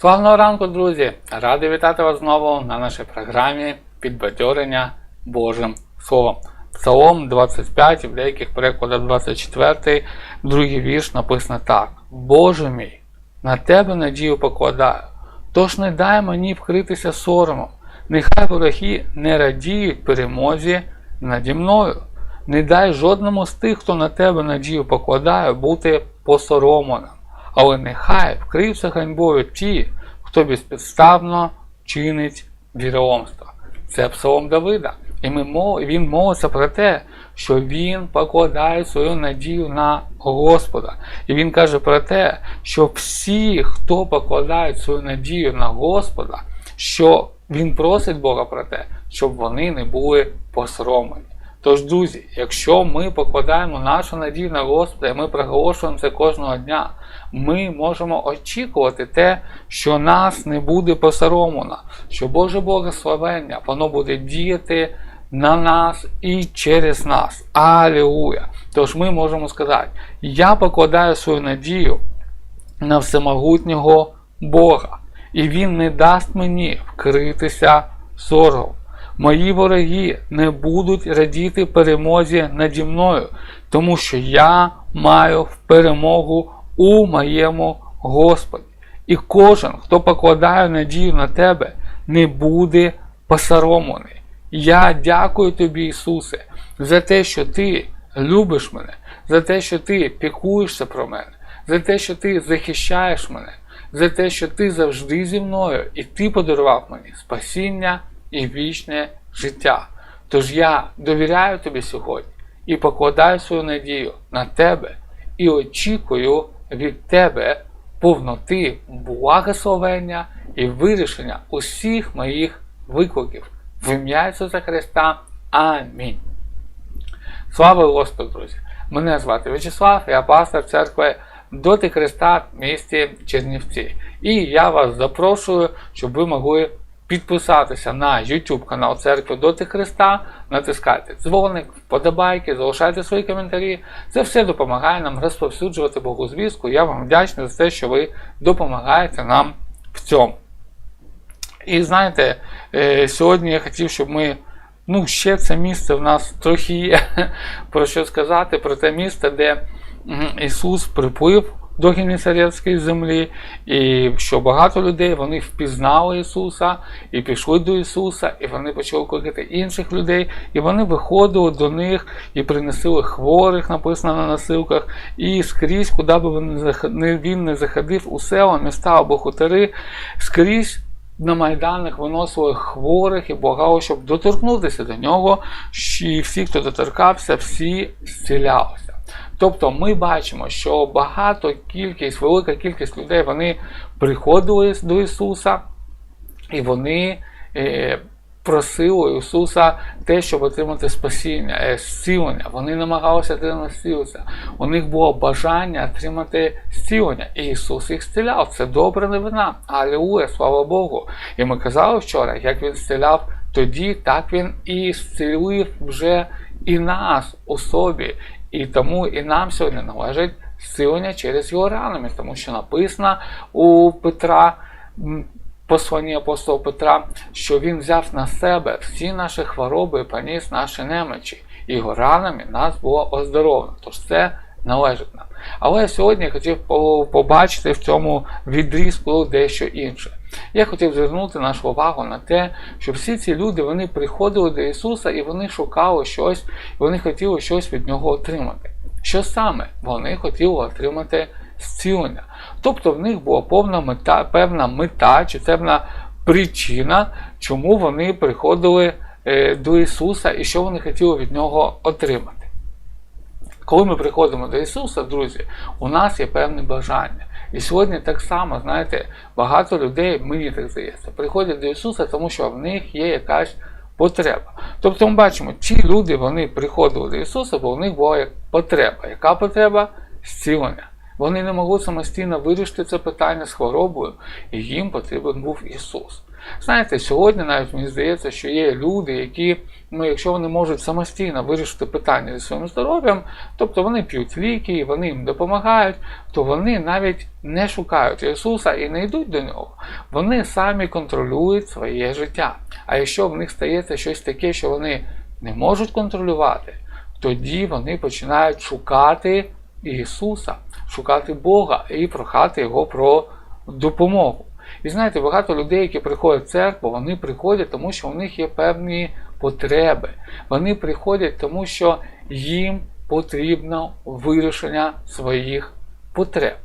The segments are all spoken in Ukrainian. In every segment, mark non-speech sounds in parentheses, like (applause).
Славного ранку, друзі! Радий вітати вас знову на нашій програмі підбадьорення Божим Словом. Псалом 25, в деяких перекладах 24, другий вірш написано так: Боже мій, на тебе надію покладаю, тож не дай мені вкритися соромом, нехай вороги не радіють перемозі наді мною. Не дай жодному з тих, хто на тебе надію покладає, бути посоромленим. Але нехай вкрився ганьбою ті, хто безпідставно чинить віромство. Це псалом Давида. І ми мол, він молиться про те, що він покладає свою надію на Господа. І він каже про те, що всі, хто покладають свою надію на Господа, що він просить Бога про те, щоб вони не були посоромлені. Тож, друзі, якщо ми покладаємо нашу надію на Господа, і ми проголошуємо це кожного дня, ми можемо очікувати те, що нас не буде посоромлено, що Боже благословення, воно буде діяти на нас і через нас. Алілуя! Тож ми можемо сказати, я покладаю свою надію на всемогутнього Бога, і Він не дасть мені вкритися сором. Мої вороги не будуть радіти перемозі наді мною, тому що я маю перемогу у моєму Господі. І кожен, хто покладає надію на тебе, не буде посоромлений. Я дякую тобі, Ісусе, за те, що Ти любиш мене, за те, що Ти піклуєшся про мене, за те, що Ти захищаєш мене, за те, що Ти завжди зі мною, і Ти подарував мені спасіння і вічне життя. Тож я довіряю тобі сьогодні і покладаю свою надію на тебе і очікую від тебе повноти благословення і вирішення усіх моїх викликів. В ім'я Ісуса Христа. Амінь. Слава Господу, друзі! Мене звати В'ячеслав, я пастор церкви Доти Христа в місті Чернівці. І я вас запрошую, щоб ви могли підписатися на YouTube канал Церкви Доти Христа, натискайте дзвоник, вподобайки, залишайте свої коментарі. Це все допомагає нам розповсюджувати Богу звістку. Я вам вдячний за те, що ви допомагаєте нам в цьому. І знаєте, е, сьогодні я хотів, щоб ми. Ну, ще це місце в нас трохи є (laughs) про що сказати, про те місце, де Ісус приплив до Генесарецької землі, і що багато людей вони впізнали Ісуса і пішли до Ісуса, і вони почали кликати інших людей, і вони виходили до них і приносили хворих, написано на носилках, і скрізь, куди би він не заходив, у села, міста або хутори, скрізь. На майданах виносили хворих і благали, щоб доторкнутися до нього, і всі, хто доторкався, всі зцілялися. Тобто ми бачимо, що багато кількість, велика кількість людей вони приходили до Ісуса, і вони е, просили Ісуса те, щоб отримати спасіння, е, зцілення. Вони намагалися отримати зцілення. У них було бажання отримати зцілення. І Ісус їх зціляв. Це добра новина. Алілуя, слава Богу. І ми казали вчора, як Він зціляв тоді, так Він і зцілив вже і нас у собі. І тому і нам сьогодні належить зцілення через його ранами, тому що написано у Петра, посланні апостола Петра, що він взяв на себе всі наші хвороби і поніс наші немочі. Його ранами нас було оздоровлено. Тож це належить нам. Але сьогодні я хотів побачити в цьому відрізку дещо інше. Я хотів звернути нашу увагу на те, що всі ці люди вони приходили до Ісуса і вони шукали щось, і вони хотіли щось від Нього отримати. Що саме вони хотіли отримати зцілення? Тобто в них була повна мета, певна мета чи певна причина, чому вони приходили е, до Ісуса і що вони хотіли від Нього отримати. Коли ми приходимо до Ісуса, друзі, у нас є певне бажання. І сьогодні так само, знаєте, багато людей, мені так здається, приходять до Ісуса, тому що в них є якась потреба. Тобто ми бачимо, ці люди вони приходили до Ісуса, бо в них була потреба. Яка потреба? Зцілення. Вони не могли самостійно вирішити це питання з хворобою, і їм потрібен був Ісус. Знаєте, сьогодні навіть мені здається, що є люди, які, ну, якщо вони можуть самостійно вирішити питання зі своїм здоров'ям, тобто вони п'ють ліки, вони їм допомагають, то вони навіть не шукають Ісуса і не йдуть до нього. Вони самі контролюють своє життя. А якщо в них стається щось таке, що вони не можуть контролювати, тоді вони починають шукати Ісуса, шукати Бога і прохати Його про допомогу. І знаєте, багато людей, які приходять в церкву, вони приходять, тому що у них є певні потреби. Вони приходять, тому що їм потрібно вирішення своїх потреб.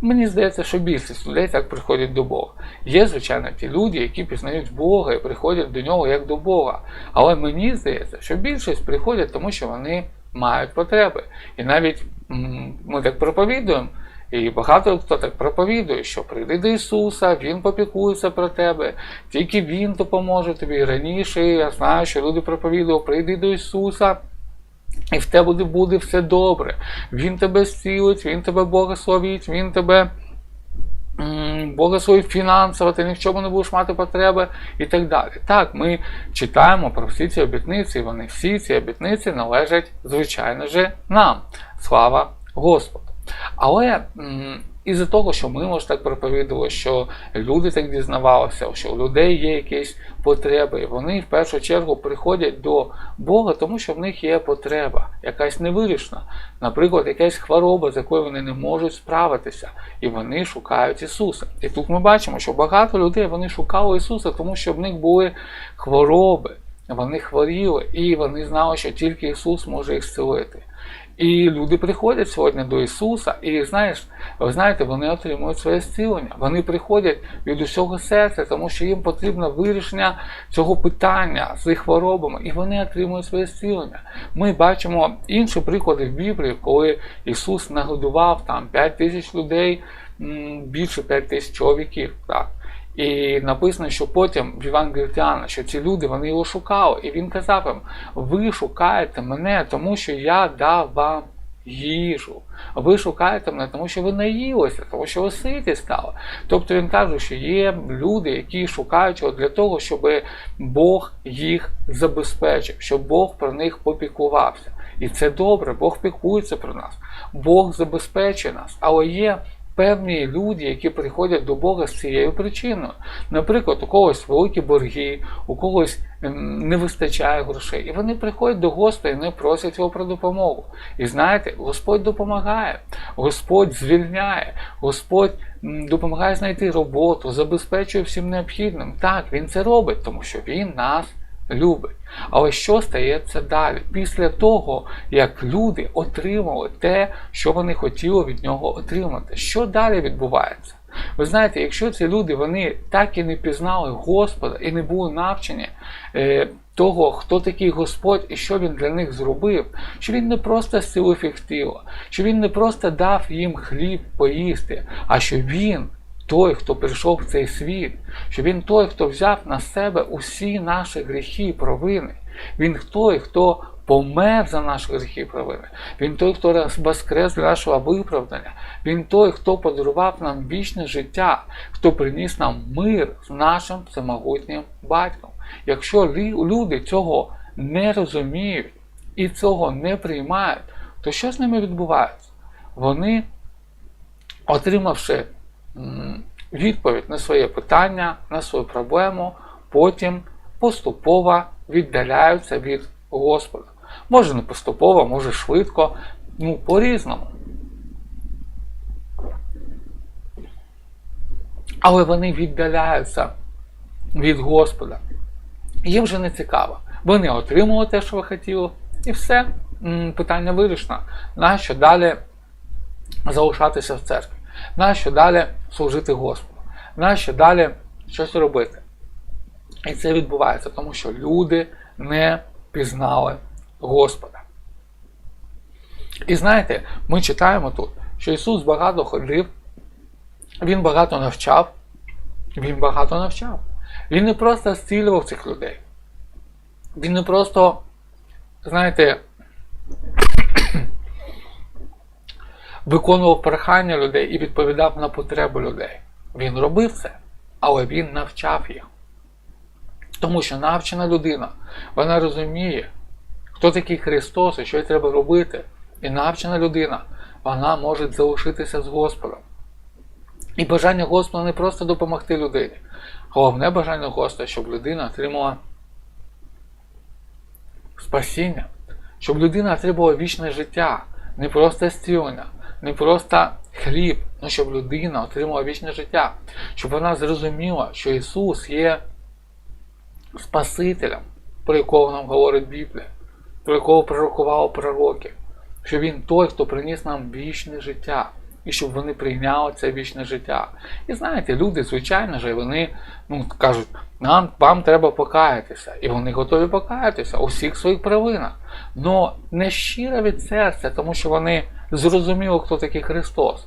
Мені здається, що більшість людей так приходять до Бога. Є, звичайно, ті люди, які пізнають Бога і приходять до нього як до Бога. Але мені здається, що більшість приходять, тому що вони мають потреби. І навіть ми так проповідуємо. І багато хто так проповідує, що прийди до Ісуса, Він попікується про тебе, тільки Він допоможе тобі. Раніше я знаю, що люди проповідували, прийди до Ісуса, і в тебе буде все добре. Він тебе зцілить, Він тебе благословить, Він тебе благословить фінансово, ти ні в чому не будеш мати потреби і так далі. Так, ми читаємо про всі ці обітниці, і вони всі ці обітниці належать, звичайно же, нам. Слава Господу! Але із-за того, що ми може так проповідували, що люди так дізнавалися, що у людей є якісь потреби, вони в першу чергу приходять до Бога, тому що в них є потреба, якась невирішена, наприклад, якась хвороба, з якою вони не можуть справитися, і вони шукають Ісуса. І тут ми бачимо, що багато людей вони шукали Ісуса, тому що в них були хвороби. Вони хворіли, і вони знали, що тільки Ісус може їх зцілити. І люди приходять сьогодні до Ісуса, і знаєш, ви знаєте, вони отримують своє зцілення. Вони приходять від усього серця, тому що їм потрібно вирішення цього питання з їх хворобами, і вони отримують своє зцілення. Ми бачимо інші приклади в Біблії, коли Ісус нагодував там 5 тисяч людей, більше 5 тисяч чоловіків. Так. І написано, що потім в Євангелії що ці люди вони його шукали. І він казав їм: ви шукаєте мене, тому що я дав вам їжу. Ви шукаєте мене, тому що ви наїлися, тому що ви ситі стали. Тобто він каже, що є люди, які шукають його для того, щоб Бог їх забезпечив, щоб Бог про них попікувався. І це добре, Бог пікується про нас, Бог забезпечує нас. Але є певні люди, які приходять до Бога з цією причиною. Наприклад, у когось великі борги, у когось ем, не вистачає грошей. І вони приходять до Господа і не просять його про допомогу. І знаєте, Господь допомагає, Господь звільняє, Господь допомагає знайти роботу, забезпечує всім необхідним. Так, Він це робить, тому що Він нас любить. Але що стається далі? Після того, як люди отримали те, що вони хотіли від нього отримати, що далі відбувається? Ви знаєте, якщо ці люди вони так і не пізнали Господа і не були навчені е, того, хто такий Господь і що він для них зробив, що він не просто зцілив їх тіло, що він не просто дав їм хліб поїсти, а що він той, хто прийшов в цей світ, що Він той, хто взяв на себе усі наші гріхи і провини. Він той, хто помер за наші гріхи і провини. Він той, хто воскрес для нашого виправдання. Він той, хто подарував нам вічне життя, хто приніс нам мир з нашим всемогутнім батьком. Якщо люди цього не розуміють і цього не приймають, то що з ними відбувається? Вони, отримавши відповідь на своє питання, на свою проблему, потім поступово віддаляються від Господа. Може не поступово, може швидко, ну по-різному. Але вони віддаляються від Господа. Їм вже не цікаво. Вони отримали те, що ви хотіли, і все, питання вирішено. Нащо далі залишатися в церкві? Нащо далі служити Господу? Нащо далі щось робити? І це відбувається, тому що люди не пізнали Господа. І знаєте, ми читаємо тут, що Ісус багато ходив, Він багато навчав, Він багато навчав. Він не просто зцілював цих людей. Він не просто, знаєте, виконував прохання людей і відповідав на потреби людей. Він робив це, але він навчав їх. Тому що навчена людина, вона розуміє, хто такий Христос і що їй треба робити. І навчена людина, вона може залишитися з Господом. І бажання Господа не просто допомогти людині. Головне бажання Господа, щоб людина отримала спасіння, щоб людина отримала вічне життя, не просто зцілення, не просто хліб, але щоб людина отримала вічне життя, щоб вона зрозуміла, що Ісус є Спасителем, про якого нам говорить Біблія, про якого пророкували пророки, що Він той, хто приніс нам вічне життя. І щоб вони прийняли це вічне життя. І знаєте, люди, звичайно ж, вони ну, кажуть, нам вам треба покаятися. І вони готові покаятися у всіх своїх провинах. Но не щиро від серця, тому що вони зрозуміли, хто такий Христос.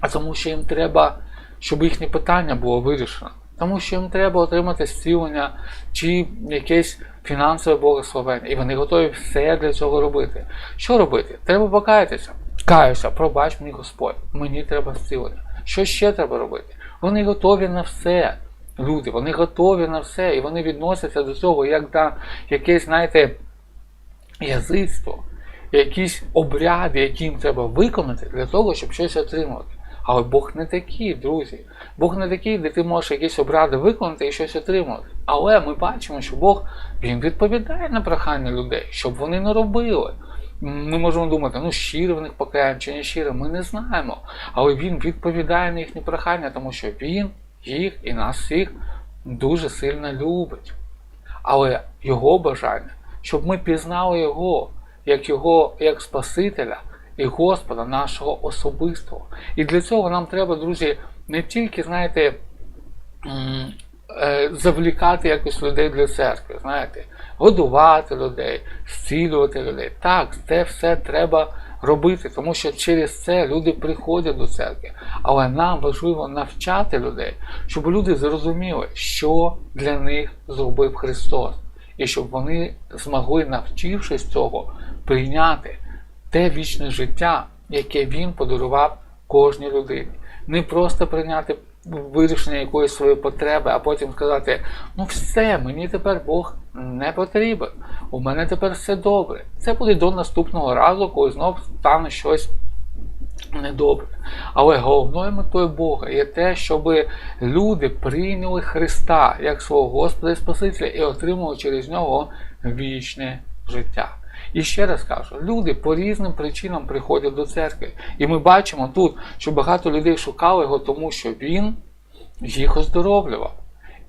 А тому, що їм треба, щоб їхнє питання було вирішено. Тому що їм треба отримати зцілення чи якесь фінансове благословення. І вони готові все для цього робити. Що робити? Треба покаятися. Каюся, пробач мені Господь, мені треба зцілення. Що ще треба робити? Вони готові на все. Люди, вони готові на все, і вони відносяться до цього як до якесь, знаєте, язицтво, якісь обряди, які їм треба виконати для того, щоб щось отримати. Але Бог не такий, друзі. Бог не такий, де ти можеш якісь обряди виконати і щось отримати. Але ми бачимо, що Бог він відповідає на прохання людей, щоб вони не робили. Ми можемо думати, ну щиро в них покаяння чи не щиро, ми не знаємо. Але він відповідає на їхні прохання, тому що він їх і нас всіх дуже сильно любить. Але його бажання, щоб ми пізнали Його як Його як Спасителя і Господа нашого особистого. І для цього нам треба, друзі, не тільки, знаєте, завлікати якось людей для церкви, знаєте, годувати людей, зцілювати людей. Так, це все треба робити, тому що через це люди приходять до церкви. Але нам важливо навчати людей, щоб люди зрозуміли, що для них зробив Христос. І щоб вони змогли, навчившись цього, прийняти те вічне життя, яке Він подарував кожній людині. Не просто прийняти вирішення якоїсь своєї потреби, а потім сказати: ну все, мені тепер Бог не потрібен, у мене тепер все добре. Це буде до наступного разу, коли знов стане щось недобре. Але головною метою Бога є те, щоб люди прийняли Христа як свого Господа і Спасителя і отримали через нього вічне життя. І ще раз кажу, люди по різним причинам приходять до церкви. І ми бачимо тут, що багато людей шукали його, тому що він їх оздоровлював.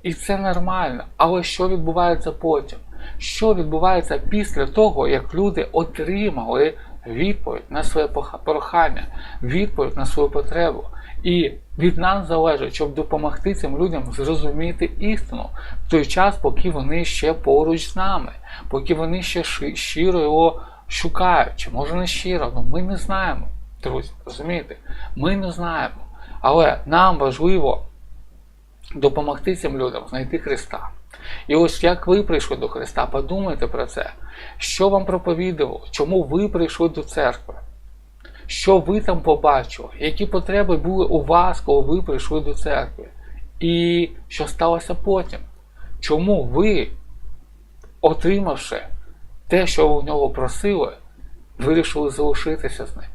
І це нормально. Але що відбувається потім? Що відбувається після того, як люди отримали відповідь на своє прохання, відповідь на свою потребу? І від нас залежить, щоб допомогти цим людям зрозуміти істину в той час, поки вони ще поруч з нами, поки вони ще щиро його шукають. Чи може не щиро, ну ми не знаємо, друзі, розумієте? Ми не знаємо. Але нам важливо допомогти цим людям знайти Христа. І ось як ви прийшли до Христа, подумайте про це, що вам проповідувало, чому ви прийшли до церкви, що ви там побачили, які потреби були у вас, коли ви прийшли до церкви, і що сталося потім. Чому ви, отримавши те, що ви у нього просили, вирішили залишитися з ним?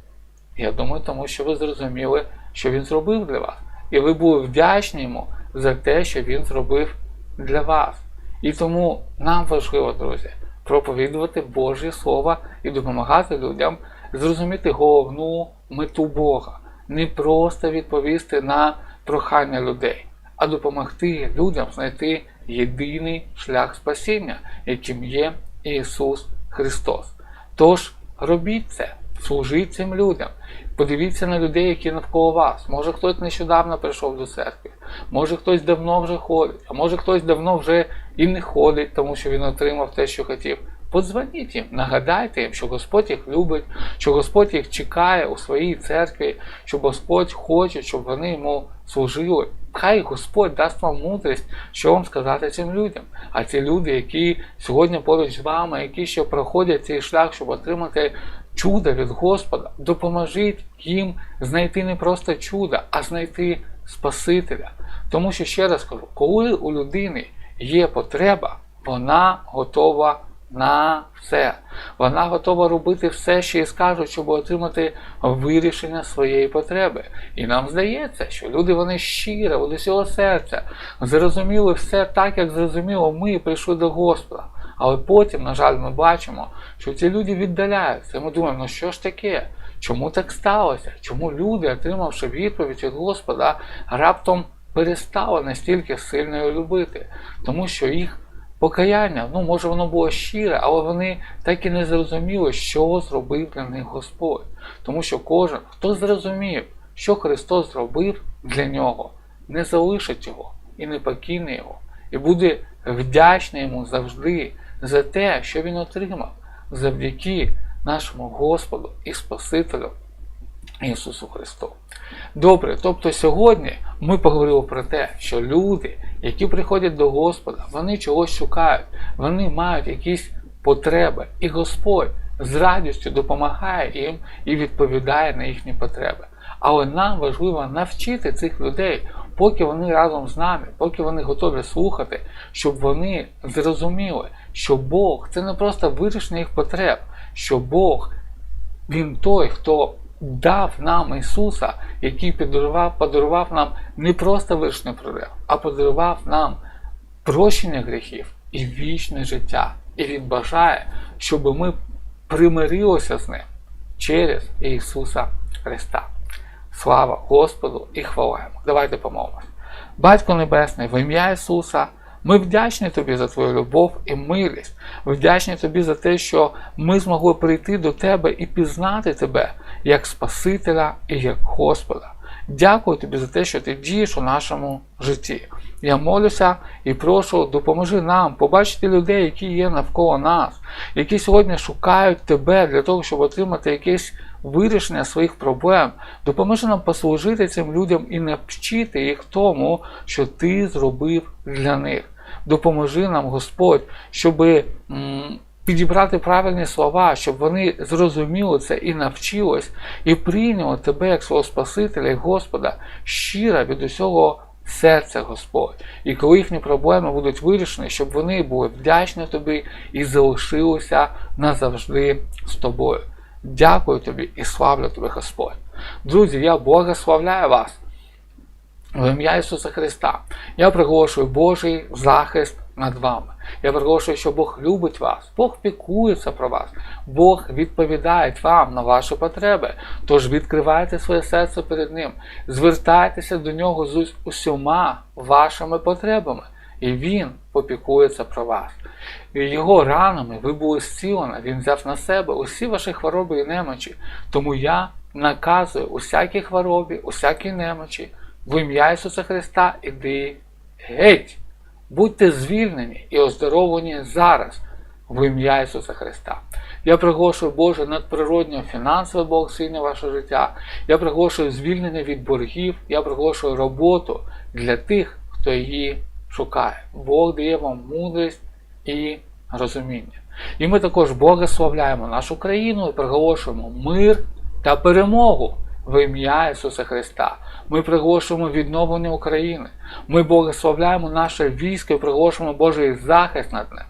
Я думаю, тому що ви зрозуміли, що він зробив для вас. І ви були вдячні йому за те, що він зробив для вас. І тому нам важливо, друзі, проповідувати Божє Слово і допомагати людям зрозуміти головну мету Бога. Не просто відповісти на прохання людей, а допомогти людям знайти єдиний шлях спасіння, яким є Ісус Христос. Тож робіть це, служіть цим людям. Подивіться на людей, які навколо вас. Може хтось нещодавно прийшов до церкви, може хтось давно вже ходить, а може хтось давно вже і не ходить, тому що він отримав те, що хотів. Подзвоніть їм, нагадайте їм, що Господь їх любить, що Господь їх чекає у своїй церкві, що Господь хоче, щоб вони йому служили. Хай Господь дасть вам мудрість, що вам сказати цим людям. А ці люди, які сьогодні поруч з вами, які ще проходять цей шлях, щоб отримати чуда від Господа, допоможіть їм знайти не просто чудо, а знайти Спасителя. Тому що ще раз кажу, коли у людини є потреба, вона готова на все. Вона готова робити все, що їй скажуть, щоб отримати вирішення своєї потреби. І нам здається, що люди вони щиро, від усього серця, зрозуміли все так, як зрозуміло, ми прийшли до Господа. Але потім, на жаль, ми бачимо, що ці люди віддаляються. Ми думаємо, ну що ж таке? Чому так сталося? Чому люди, отримавши відповідь від Господа, раптом перестали настільки сильно любити? Тому що їх покаяння, ну може воно було щире, але вони так і не зрозуміли, що зробив для них Господь. Тому що кожен, хто зрозумів, що Христос зробив для нього, не залишить його і не покине його, і буде вдячний йому завжди за те, що він отримав завдяки нашому Господу і Спасителю Ісусу Христу. Добре, тобто сьогодні ми поговорили про те, що люди, які приходять до Господа, вони чогось шукають, вони мають якісь потреби, і Господь з радістю допомагає їм і відповідає на їхні потреби. Але нам важливо навчити цих людей, поки вони разом з нами, поки вони готові слухати, щоб вони зрозуміли, що Бог це не просто вирішення їх потреб, що Бог Він той, хто дав нам Ісуса, який подарував, подарував нам не просто вирішення проблем, а подарував нам прощення гріхів і вічне життя. І Він бажає, щоб ми примирилися з ним через Ісуса Христа. Слава Господу і хвалаємо. Давайте помолимось. Батько Небесний, в ім'я Ісуса. Ми вдячні тобі за твою любов і милість. Вдячні тобі за те, що ми змогли прийти до тебе і пізнати тебе як Спасителя і як Господа. Дякую тобі за те, що ти дієш у нашому житті. Я молюся і прошу, допоможи нам побачити людей, які є навколо нас, які сьогодні шукають тебе для того, щоб отримати якесь вирішення своїх проблем. Допоможи нам послужити цим людям і навчити їх тому, що ти зробив для них. Допоможи нам, Господь, щоб підібрати правильні слова, щоб вони зрозуміли це і навчились, і прийняли тебе як свого Спасителя і Господа щиро від усього серця, Господь. І коли їхні проблеми будуть вирішені, щоб вони були вдячні тобі і залишилися назавжди з тобою. Дякую тобі і славлю тобі, Господь. Друзі, я благословляю вас. В ім'я Ісуса Христа. Я приголошую Божий захист над вами. Я приголошую, що Бог любить вас, Бог пікується про вас, Бог відповідає вам на ваші потреби. Тож відкривайте своє серце перед Ним, звертайтеся до нього з усіма вашими потребами, і Він попікується про вас. І Його ранами ви були зцілені, Він взяв на себе усі ваші хвороби і немочі. Тому я наказую усякій хворобі, усякій немочі, в ім'я Ісуса Христа, іди геть. Будьте звільнені і оздоровлені зараз в ім'я Ісуса Христа. Я приголошую Боже надприроднього фінансове благословення ваше життя. Я приголошую звільнення від боргів, я приголошую роботу для тих, хто її шукає. Бог дає вам мудрість і розуміння. І ми також благословляємо нашу країну і приголошуємо мир та перемогу в ім'я Ісуса Христа. Ми приголошуємо відновлення України. Ми благословляємо наше військо і приголошуємо Божий захист над ним.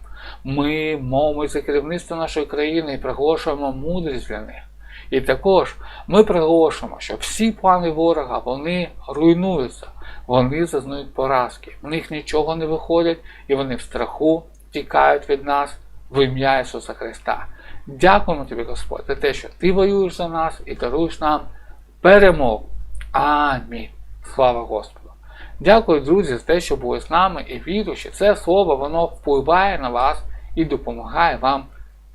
Ми мовимося за керівництво нашої країни і приголошуємо мудрість для них. І також ми приголошуємо, що всі плани ворога вони руйнуються, вони зазнають поразки. В них нічого не виходить, і вони в страху тікають від нас в ім'я Ісуса Христа. Дякуємо тобі, Господь, за те, що Ти воюєш за нас і даруєш нам перемогу. Амінь. Слава Господу. Дякую, друзі, за те, що були з нами і вірю, що це слово воно впливає на вас і допомагає вам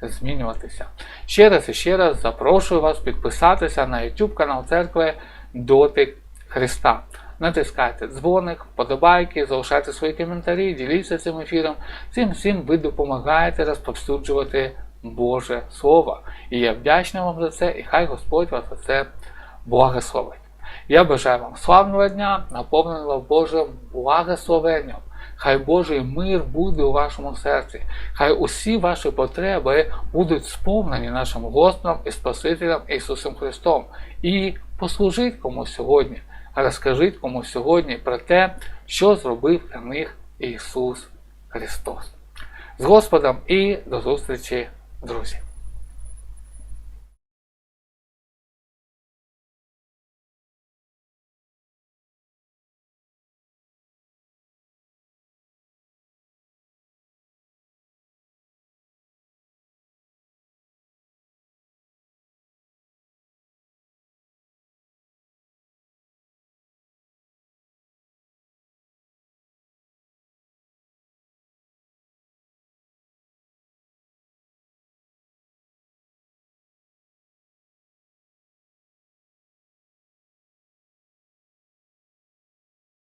змінюватися. Ще раз і ще раз запрошую вас підписатися на YouTube канал Церкви Дотик Христа. Натискайте дзвоник, вподобайки, залишайте свої коментарі, діліться цим ефіром. Цим всім ви допомагаєте розповсюджувати Боже Слово. І я вдячний вам за це, і хай Господь вас за це благословить. Я бажаю вам славного дня, наповненого Божим благословенням, Хай Божий мир буде у вашому серці. Хай усі ваші потреби будуть сповнені нашим Господом і Спасителем Ісусом Христом. І послужіть комусь сьогодні, розкажіть комусь сьогодні про те, що зробив для них Ісус Христос. З Господом і до зустрічі, друзі!